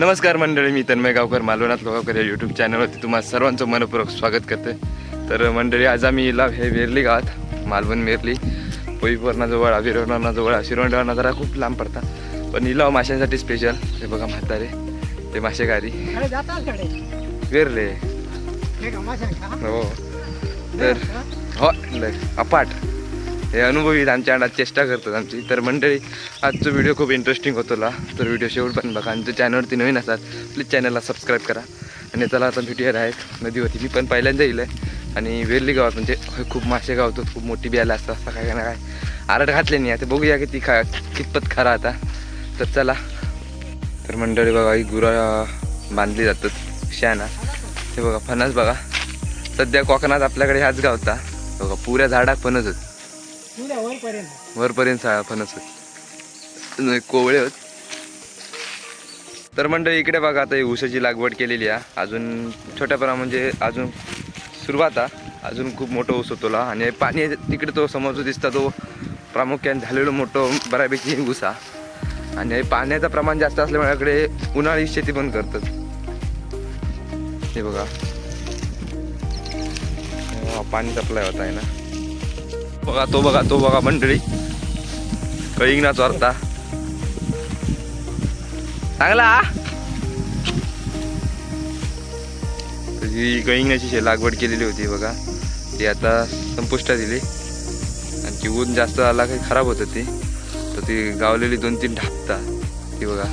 नमस्कार मंडळी मी तन्मय गावकर मालवणात लोकावकर या यूट्यूब चॅनलवरती तुम्हाला सर्वांचं मनपूर्वक स्वागत करते. तर मंडळी आज आम्ही इला हे वेरली गावात मालवण मेरली पोईपवरणाजवळ अभिरवणाजवळ आशीर्वादवरणा जरा खूप लांब पडता. पण इलाव माशांसाठी स्पेशल हे बघा म्हातारे ते मासेगारी वेरले. हे हो. तर हो अपाट. हे अनुभवी आमच्या अंडात चेष्टा करतात आमची. तर मंडळी आजचा व्हिडिओ खूप इंटरेस्टिंग होतोला तर व्हिडिओ शेवट पण बघा. आणि चॅनलवरती नवीन असतात प्लीज चॅनलला सबस्क्राईब करा. आणि चला आता भेटूया आहेत. नदीवरती मी पण पहिल्यांदा येईल आहे. आणि वेरली गावात म्हणजे हे खूप मासे गाव होतात खूप मोठी बियाला असतात असं काय ना काय. आरड घातले नाही आता. बघूया किती खा कितपत खरा आता. तर चला. तर मंडळी बघा ही गुरा बांधली जातात. शाना ते बघा फणस बघा. सध्या कोकणात आपल्याकडे ह्याच गावता बघा पुऱ्या झाडात फणस होत वरपर्यंत. वरपर्यंत फणस. कोवळे होत. तर मंडळी इकडे बघा आता ऊसाची लागवड केलेली आहे. अजून छोट्या प्रमाणात म्हणजे अजून सुरुवात आहे. अजून खूप मोठं ऊस होतोला आणि पाणी तिकडे तो समोर जो दिसता तो प्रामुख्याने झालेलो मोठं बऱ्यापैकी ऊस आहे. आणि पाण्याचं प्रमाण जास्त असल्यामुळे इकडे उन्हाळी शेती पण करतात. हे बघा. पाणी सप्लाय होत आहे ना. बघा तो बघा तो बघा मंडळी कळींग ना चोरता चांगला जी कळिंगण्याची लागवड केलेली होती बघा ती आता संपुष्टात दिली आणि ती ऊन जास्त आला काही खराब होत ती तर ती गावलेली दोन तीन ढापता ती बघा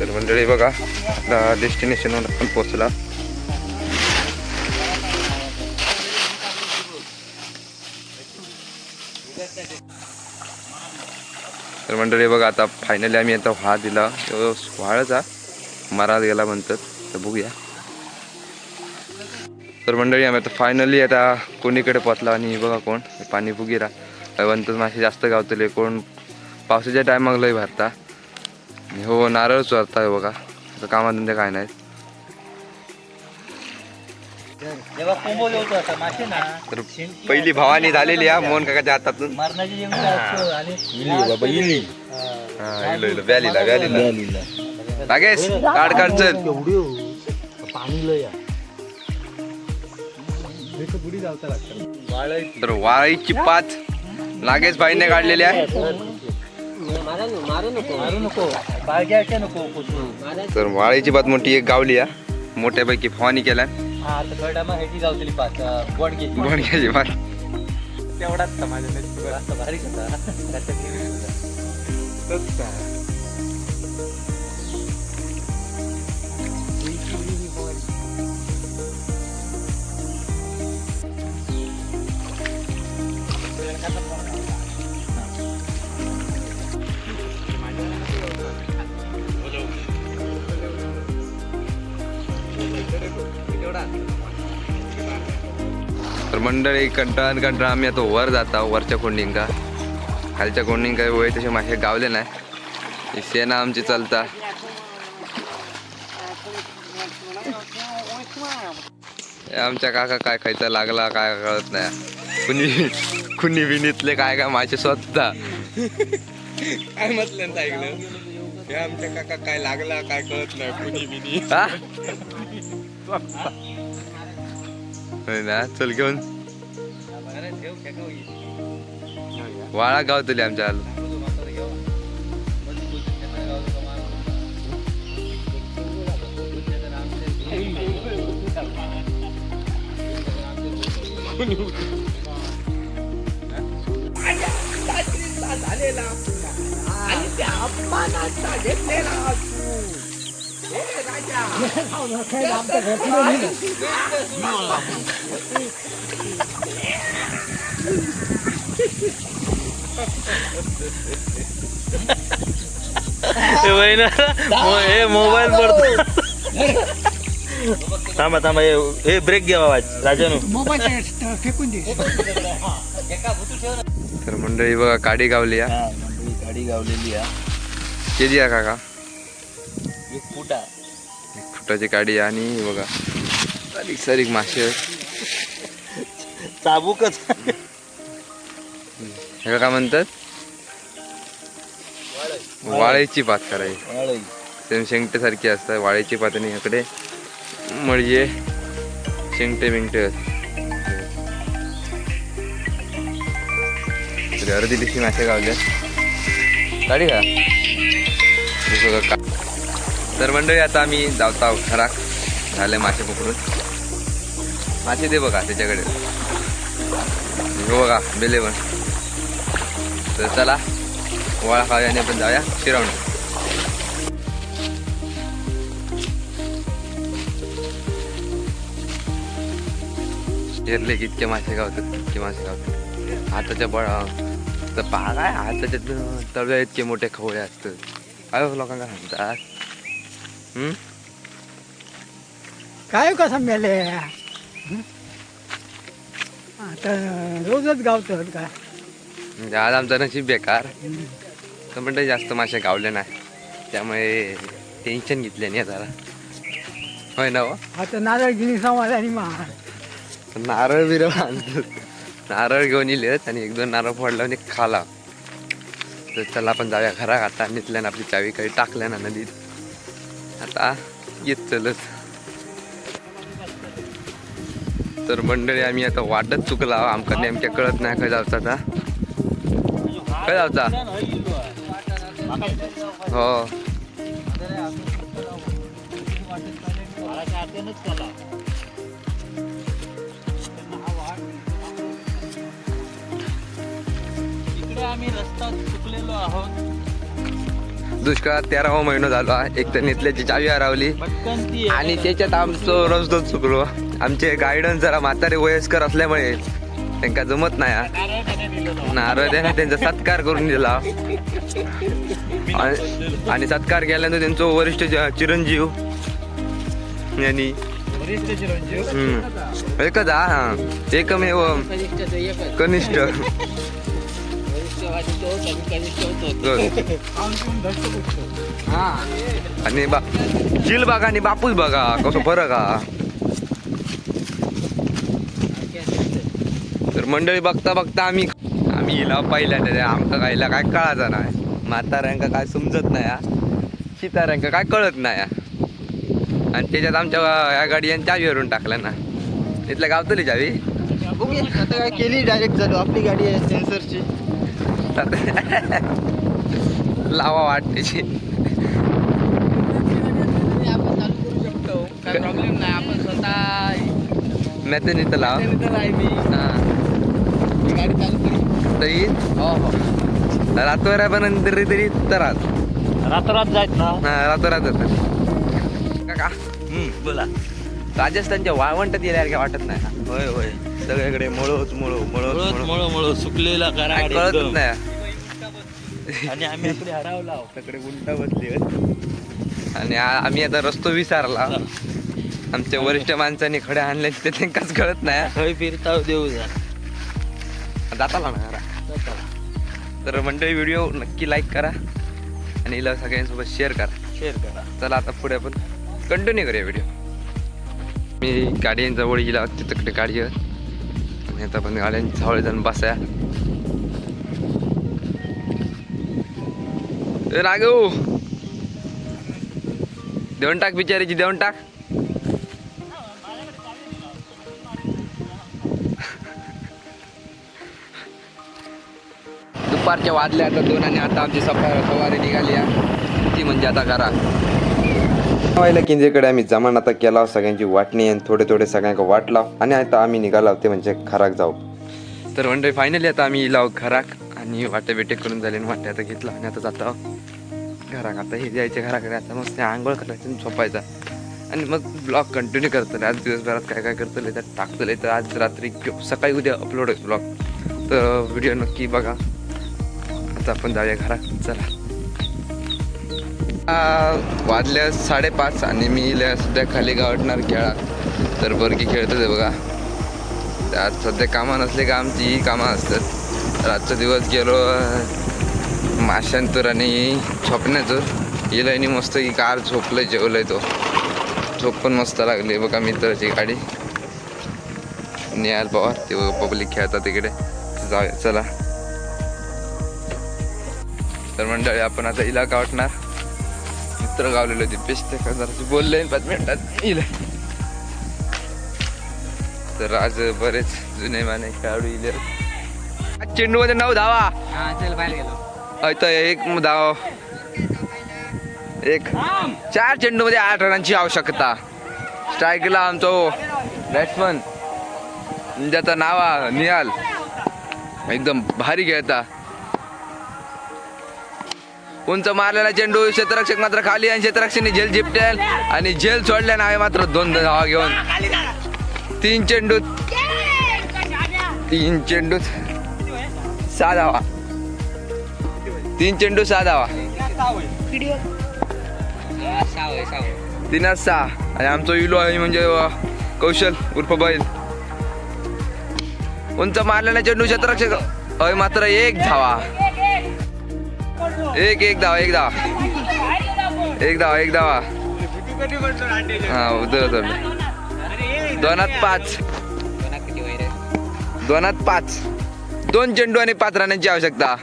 तर मंडळी बघा आपला डेस्टिनेशनवर आपण पोचला तर मंडळी बघा आता फायनली आम्ही आता व्हा दिला. तो व्हाळचा मराज गेला म्हणतात. तर बघूया. तर मंडळी आम्ही आता फायनली आता कोणीकडे पोचला आणि बघा कोण? पाणी फुगिरा. म्हणतात मासे जास्त गावतले. कोण? पावसाच्या टायमाक लय भरता. हो नारळ चोरता बघा. आता कामाधंदे काय नाहीत. जेव्हा असा मासे ना तर पहिली भवानी झालेली आहे मोहन काकाच्या हातातून. मरणाची जेवण असतो आणि बाबा इली. हा इलो इलो व्यालीला व्यालीला. नागेश काढ काढ चल. पाणी लय तर वाळीची पाच नागेश भाईने काढलेली आहे. मारू नको बाळग्याच्या नको. तर वाळीची पात मोठी एक गावली आहे. मोठ्यापैकी फवानी केल्या हा आता गावतली पाच तेवढाच जास्त भारी होता. त्याच्यात तर मंडळी कंटाळून कंटाळा आम्ही आता वर जाता वरच्या कोंडिंका खालच्या कोंडिंका वय तसे मासे गावले नाही. सेना आमची चालता. आमच्या काका काय खायचा लागला काय कळत नाही. कुणी कुणी विनीतले काय काय मासे स्वतः. काय म्हटलं ऐकलं? आमच्या काका काय लागला काय कळत नाही. कुणी विनी चल घेऊन अरे ठेव खेका होईल. वाळा गावतली आमच्या आलो तो म्हातारा घेऊ. मग तू हे मोबाईल पडतो थांबा थांबा हे हे ब्रेक घ्या आवाज राजानू. मोबाईल फेकून दे. तर मंडळी बघा काडी गावली या हा मंडळी गाडी गावलेली आहे केली आहे काका? एक फुटा. एक फुटाची काडी आणि बघा सारीक सारीक मासे. चाबूकच हे काय म्हणतात वाळीची भात करायची. वाळई. सेम शेंगटेसारखी असतात वाळ्याची पातणी इकडे मळये शेंगटे बिंगटे तरी अर्धी दिवशी मासे गावले. गाडी का? तर मंडळी आता आम्ही जावता खराक झाले मासे पकडून. मासे दे बघा त्याच्याकडे. बघा बेले पण. तर चला वाळा खाव्याने पण जाऊया शिरवणे शिरले की इतके मासे गावतात इतके मासे गावतात हाताच्या बळ तर पहा काय हाताच्या तळव्या इतके मोठे खवळे असतात. काय हो लोकांना सांगतात? काय हो कसं मेले? आता रोजच गावतात काय म्हणजे आज आमचं नशीब बेकार. तर म्हणजे जास्त मासे गावले नाही. त्यामुळे टेन्शन घेतले नाही जरा. होय ना हो? आता नारळ गिनी समाज आणि मा नारळ बिरळ आणतो. नारळ घेऊन येलेत आणि एक दोन नारळ फोडला आणि खाला. तर चला आपण जाऊया घरात. आता निघल्यानं आपली चावी काही टाकल्या ना नदीत. आता येत चलत. तर मंडळी आम्ही आता वाटत चुकला. आमका नेमक्या कळत नाही खय जावचा आता खय जावचा हो. इकडे आम्ही रस्ता चुकलेलो आहोत दुष्काळात तेरावा महिना झालो. एक तर नेतल्याची चावी हरवली. आणि त्याच्यात आमचं रस्ता चुकलो. आमचे गायडन्स जरा म्हातारे वयस्कर असल्यामुळे त्यांना जमत नाही. नारळ त्याने त्यांचा सत्कार करून दिला. आणि- सत्कार केल्यानंतर त्यांचं वरिष्ठ चिरंजीव यांनी. एकच हा हा. एकमेव कनिष्ठ. आणि बा चिल बघा आणि बापूस बघा कसं फरक हा. तर मंडळी बघता बघता आम्ही आम्ही हिला पाहिल्या त्या आमका कायला काय कळायचं नाही. म्हाताऱ्यांका काय समजत नाही हा. शिताऱ्यांका काय कळत नाही. आणि त्याच्यात आमच्या या गाडी चावीवरून टाकल्या ना. तिथल्या गावतली चावी. आता काय केली डायरेक्ट झालो आपली गाडी आहे सेन्सरची लावा वाट त्याची आपण चालू करू शकतो. काय प्रॉब्लेम नाही आपण स्वतः मॅथन इथं लाव. मी हा. चालू तरी रातोरा पण तरी तरी तरात रातोरात जायत ना हा रातोरात काका बोला राजस्थानच्या वाळवंटात गेल्यासारखे वाटत नाही. होय होय. सगळ्याकडे मळोच मळो मळोच मळो मळ मळ. सुकलेला एकदम. नाही. आणि आम्ही इकडे हरवला. सगळे गुंटा बसले आणि आम्ही आता रस्तो विसरला. आमच्या वरिष्ठ माणसांनी खडे आणले ते त्यांकाच कळत नाही. हय फिरता देऊ जा. जाताला ना. तर मंडळी व्हिडिओ नक्की लाईक करा आणि हिला सगळ्यांसोबत शेअर करा. शेअर करा. चला आता पुढे आपण कंटिन्यू करूया व्हिडिओ मी गाड्यांजवळ गेला तिकडे गाडी. आणि आता पण गाड्यांची जवळ जाऊन बसाया. नागू देऊन टाक बिचारीची देऊन टाक. दुपारच्या वाजल्या आता दोन आणि आता आमची सफारी सवारी निघाली आहे. ती म्हणजे आता करा. व्हायला किंजेकडे आम्ही जमान आता केला सगळ्यांची वाटणी आणि थोडे थोडे सगळ्यांका वाटला आणि आता आम्ही निघालो ते म्हणजे खराक जाऊ. तर म्हणजे फायनली आता आम्ही लाव खराक आणि वाटे बिटे करून झाले आणि वाटे आता घेतला आणि आता जातो. घराक आता हे जायचे घराकडे आता मस्त आंघोळ करायचं आणि झोपायचा. आणि मग ब्लॉग कंटिन्यू करतले आज दिवसभरात काय काय करतले त्यात टाकतले तर आज रात्री सकाळी उद्या अपलोड होईल ब्लॉग तर व्हिडिओ नक्की बघा. आता आपण जाऊया घरात. चला. वाजल्या साडेपाच आणि मी इल्या सध्या खाली गावटणार खेळात. तर बरकी खेळतो आहे बघा. त्यात सध्या कामं नसले का आमची कामं असतात. रातचा दिवस गेलो माशांतूर आणि झोपण्यातूर इलायनी मस्त की कार झोपलंय जेवलंय तो. झोप पण मस्त लागली बघा मित्राची गाडी. निहाल पवार ते पब्लिक खेळतात तिकडे जाऊया चला. तर मंडळी आपण आता इला गावटणार मित्र गावलेले होते बेस्ट जरा बोलले पाच मिनिटात इले. तर आज बरेच जुने माने खेळाडू इले. आज चेंडू मध्ये नऊ धावा. हा एक धाव. एक. चार चेंडू मध्ये आठ रनांची आवश्यकता. स्ट्राईकला आमचो बॅट्समन. ज्याचं नाव निहाल. एकदम भारी खेळता. उंच मारलेला चेंडू क्षेत्ररक्षक मात्र खाली आणि क्षेत्ररक्षकने झेल जिपटेल आणि झेल सोडल्या नावे मात्र दोन धावा घेऊन तीन चेंडू तीन चेंडू सहा धावा. तीन चेंडू सहा धावा. तीन सहा. आणि आमचं इलो आहे म्हणजे कौशल उर्फ बैल. उंच मारलेला चेंडू क्षेत्ररक्षक अय मात्र एक धावा. एक एक धावा एक धावा. एक धावा एक धावा. हा उतर उतर दोनात पाच. दोनात पाच. दोन चेंडू आणि पाच रनांची आवश्यकता.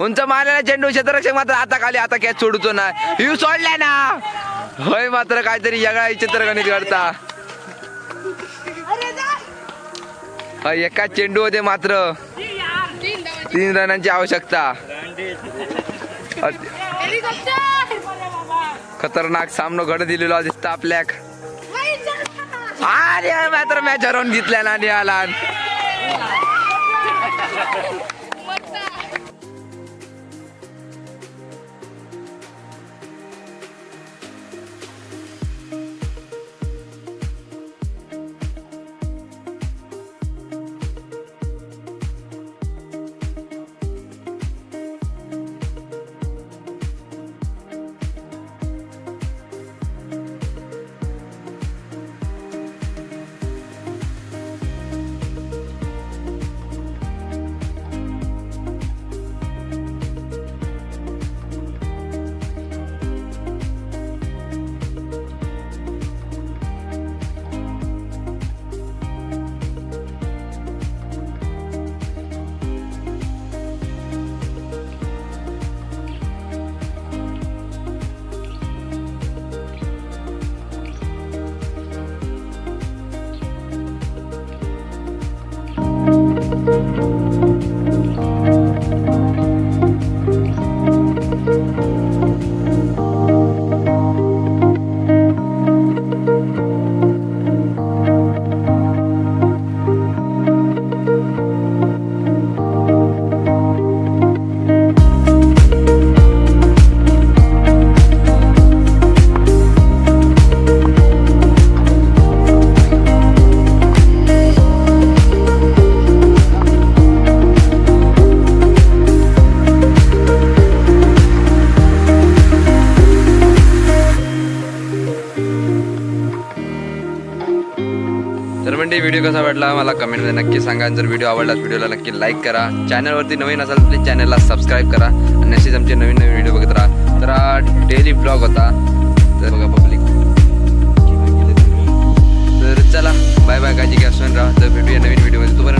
उंच मारलेला चेंडू क्षेत्ररक्षक मात्र आता खाली आता कॅच सोडूचो ना. यू सोडलाय ना. होय मात्र काहीतरी वेगळा चित्रगणित करता एका चेंडू मध्ये मात्र. तीन रनांची आवश्यकता. खतरनाक सामनो घड दिलेला दिसता आपल्याक. अरे मात्र मॅच हरवून घेतल्या ना निळाला तर व्हिडिओ कसा वाटला मला कमेंटमध्ये नक्की सांगा. जर व्हिडिओ आवडला व्हिडिओला नक्की लाईक करा. चॅनलवरती नवीन असाल प्लीज चॅनलला सबस्क्राईब करा. आणि असेच आमचे नवीन नवीन व्हिडिओ बघत राहा. तर हा डेली ब्लॉग होता. तर बघा पब्लिक तर चला बाय बाय काळजी घ्या सोन राहा. तर भेटूया नवीन व्हिडिओमध्ये तुम्हाला